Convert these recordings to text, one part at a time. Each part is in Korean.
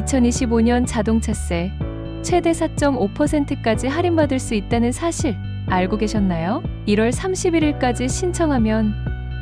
2025년 자동차세 최대 4.5%까지 할인받을 수 있다는 사실 알고 계셨나요? 1월 31일까지 신청하면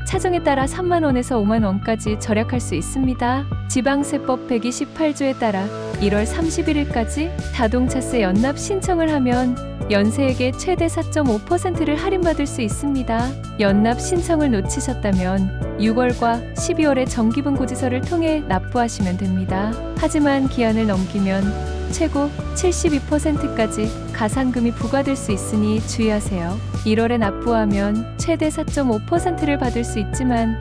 차종에 따라 3만 원에서 5만 원까지 절약할 수 있습니다. 지방세법 128조에 따라 1월 31일까지 자동차세 연납 신청을 하면 연세액의 최대 4.5%를 할인받을 수 있습니다. 연납 신청을 놓치셨다면 6월과 12월에 정기분 고지서를 통해 납부하시면 됩니다. 하지만 기한을 넘기면 최고 72%까지 가산금이 부과될 수 있으니 주의하세요. 1월에 납부하면 최대 4.5%를 받을 수 있지만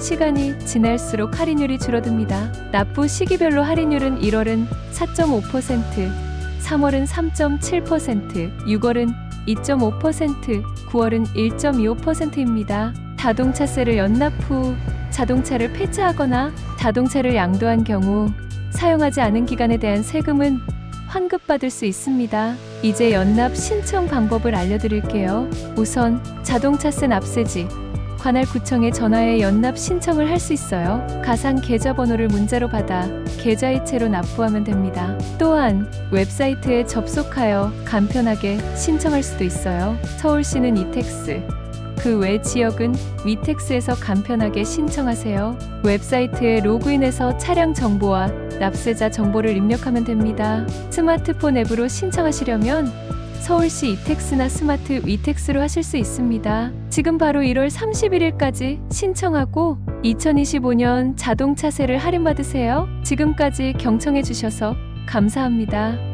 시간이 지날수록 할인율이 줄어듭니다. 납부 시기별로 할인율은 1월은 4.5%, 3월은 3.7%, 6월은 2.5%, 9월은 1.25%입니다. 자동차세를 연납 후 자동차를 폐차하거나 자동차를 양도한 경우 사용하지 않은 기간에 대한 세금은 환급받을 수 있습니다. 이제 연납 신청 방법을 알려드릴게요. 우선 자동차세 납세지 관할 구청에 전화해 연납 신청을 할 수 있어요. 가상 계좌번호를 문자로 받아 계좌이체로 납부하면 됩니다. 또한 웹사이트에 접속하여 간편하게 신청할 수도 있어요. 서울시는 이택스, 그 외 지역은 위택스에서 간편하게 신청하세요. 웹사이트에 로그인해서 차량 정보와 납세자 정보를 입력하면 됩니다. 스마트폰 앱으로 신청하시려면 서울시 이택스나 스마트 위택스로 하실 수 있습니다. 지금 바로 1월 31일까지 신청하고 2025년 자동차세를 할인받으세요. 지금까지 경청해 주셔서 감사합니다.